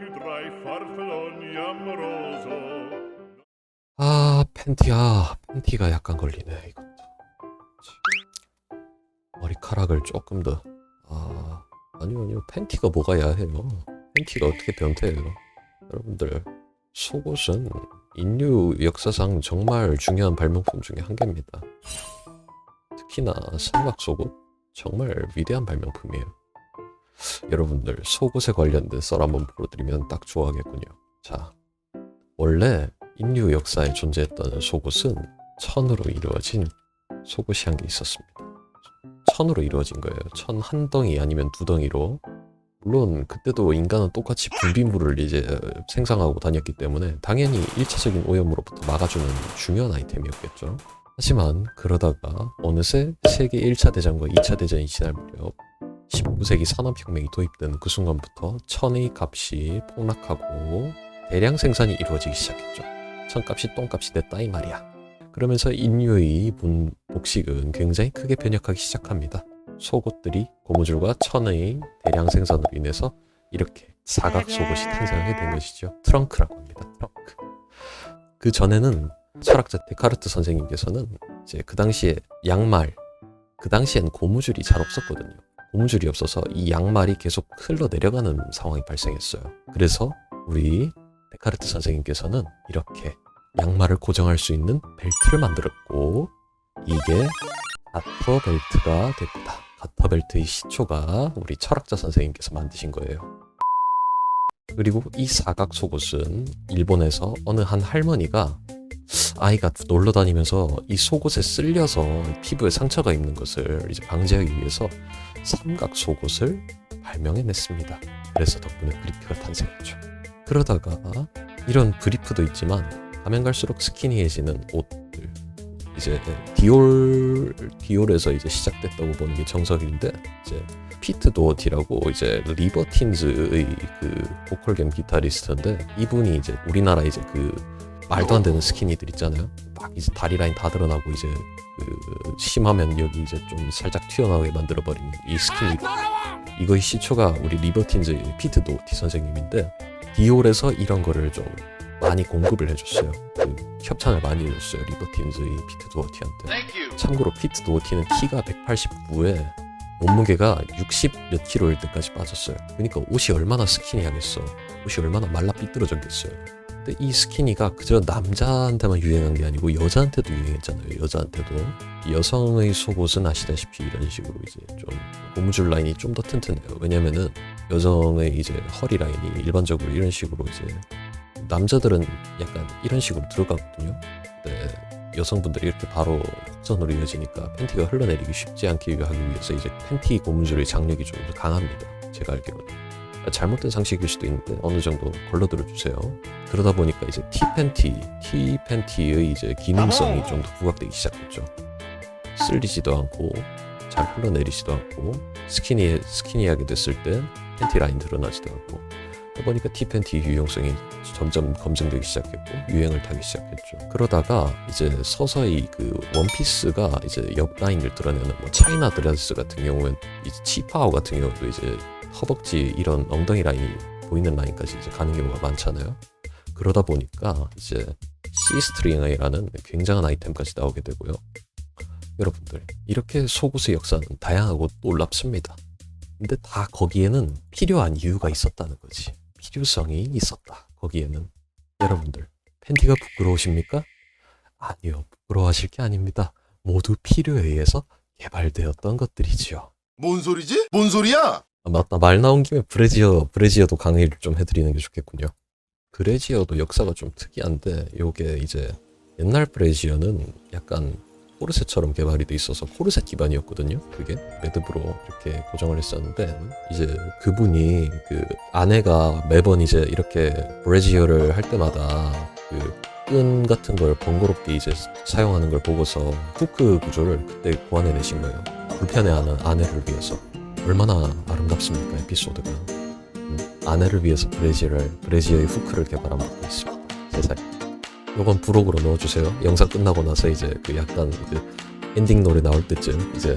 più tra i farfalloni amoroso. 아 팬티야 팬티가 약간 걸리네 이것도. 머리카락을 조금 더 아 아니요 아니요. 팬티가 뭐가 야해요? 팬티가 어떻게 변태예요? 여러분들 속옷은 인류 역사상 정말 중요한 발명품 중에 한 개입니다. 특히나 삼각 속옷? 정말 위대한 발명품이에요 여러분들 속옷에 관련된 썰 한번 보여드리면 딱 좋아하겠군요 자 원래 인류 역사에 존재했던 속옷은 천으로 이루어진 속옷이 한개 있었습니다. 천으로 이루어진 거예요. 천 한 덩이 아니면 두 덩이로. 물론 그때도 인간은 똑같이 분비물을 이제 생성하고 다녔기 때문에 당연히 1차적인 오염으로부터 막아주는 중요한 아이템이었겠죠. 하지만 그러다가 어느새 세계 1차 대전과 2차 대전이 지날 무렵 19세기 산업혁명이 도입된 그 순간부터 천의 값이 폭락하고 대량 생산이 이루어지기 시작했죠. 천값이 똥값이 됐다 이 말이야. 그러면서 인류의 문 복식은 굉장히 크게 변혁하기 시작합니다. 속옷들이 고무줄과 천의 대량 생산으로 인해서 이렇게 사각 속옷이 탄생하게 된 것이죠. 트렁크라고 합니다. 트렁크. 그 전에는 철학자 데카르트 선생님께서는 이제 그 당시에 양말, 그 당시엔 고무줄이 잘 없었거든요. 고무줄이 없어서 이 양말이 계속 흘러 내려가는 상황이 발생했어요. 그래서 우리 데카르트 선생님께서는 이렇게 양말을 고정할 수 있는 벨트를 만들었고 이게 가터 벨트가 됐다. 가터 벨트의 시초가 우리 철학자 선생님께서 만드신 거예요. 그리고 이 사각 속옷은 일본에서 어느 한 할머니가 아이가 놀러 다니면서 이 속옷에 쓸려서 피부에 상처가 입는 것을 이제 방지하기 위해서 삼각 속옷을 발명해냈습니다. 그래서 덕분에 브리프가 탄생했죠. 그러다가 이런 브리프도 있지만 가면 갈수록 스키니해지는 옷들 이제 디올 디올에서 이제 시작됐다고 보는 게 정석인데 이제 피트 도어티라고 이제 리버틴즈의 그 보컬 겸 기타리스트인데 이분이 이제 우리나라 이제 그 말도 안 되는 스키니들 있잖아요. 막 이제 다리 라인 다 드러나고 이제 그 심하면 여기 이제 좀 살짝 튀어나오게 만들어 버리는 이 스키니 이거의 시초가 우리 리버틴즈의 피트 도어티 선생님인데 디올에서 이런 거를 좀 많이 공급을 해줬어요. 그 협찬을 많이 해줬어요. 리버틴즈의 피트 도어티한테. 참고로 피트 도어티는 키가 189에 몸무게가 60 몇 킬로일 때까지 빠졌어요. 그러니까 옷이 얼마나 스키니하겠어. 옷이 얼마나 말라 삐뚤어졌겠어요. 근데 이 스키니가 그저 남자한테만 유행한 게 아니고 여자한테도 유행했잖아요. 여자한테도 여성의 속옷은 아시다시피 이런 식으로 이제 좀 고무줄 라인이 좀 더 튼튼해요. 왜냐면은 여성의 이제 허리 라인이 일반적으로 이런 식으로 이제 남자들은 약간 이런 식으로 들어가거든요. 근데 여성분들이 이렇게 바로 곡선으로 이어지니까 팬티가 흘러내리기 쉽지 않게 하기 위해서 이제 팬티 고무줄의 장력이 좀 더 강합니다. 제가 알기로는. 잘못된 상식일 수도 있는데 어느 정도 걸러들어 주세요. 그러다 보니까 이제 티 팬티, 티 팬티의 이제 기능성이 좀 더 부각되기 시작했죠. 쓸리지도 않고 잘 흘러내리지도 않고 스키니 스키니하게 됐을 때 팬티 라인 드러나지도 않고 그러다 보니까 티 팬티 유용성이 점점 검증되기 시작했고 유행을 타기 시작했죠. 그러다가 이제 서서히 그 원피스가 이제 옆 라인을 드러내는 뭐 차이나 드레스 같은 경우엔 이제 치파오 같은 경우도 이제 허벅지 이런 엉덩이 라인이 보이는 라인까지 이제 가는 경우가 많잖아요. 그러다 보니까 이제 C 스트링이라는 굉장한 아이템까지 나오게 되고요. 여러분들 이렇게 속옷의 역사는 다양하고 놀랍습니다. 근데 다 거기에는 필요한 이유가 있었다는 거지. 필요성이 있었다. 거기에는 여러분들 팬티가 부끄러우십니까? 아니요, 부끄러워하실 게 아닙니다. 모두 필요에 의해서 개발되었던 것들이지요. 뭔 소리지? 뭔 소리야? 아, 맞다. 말 나온 김에 브래지어, 브래지어도 강의를 좀 해드리는 게 좋겠군요. 브래지어도 역사가 좀 특이한데, 요게 이제 옛날 브래지어는 약간 코르셋처럼 개발이 돼 있어서 코르셋 기반이었거든요. 그게 매듭으로 이렇게 고정을 했었는데 이제 그분이 그 아내가 매번 이제 이렇게 브래지어를 할 때마다 그 끈 같은 걸 번거롭게 이제 사용하는 걸 보고서 후크 구조를 그때 고안해내신 거예요. 불편해하는 아내를 위해서. 얼마나 아름답습니까 에피소드가? 음, 아내를 위해서 브래지어를 브래지어의 후크를 개발한 것도 있습니다. 세상에. 요건 부록으로 넣어주세요. 영상 끝나고 나서 이제 그 약간 그 엔딩 노래 나올 때쯤 이제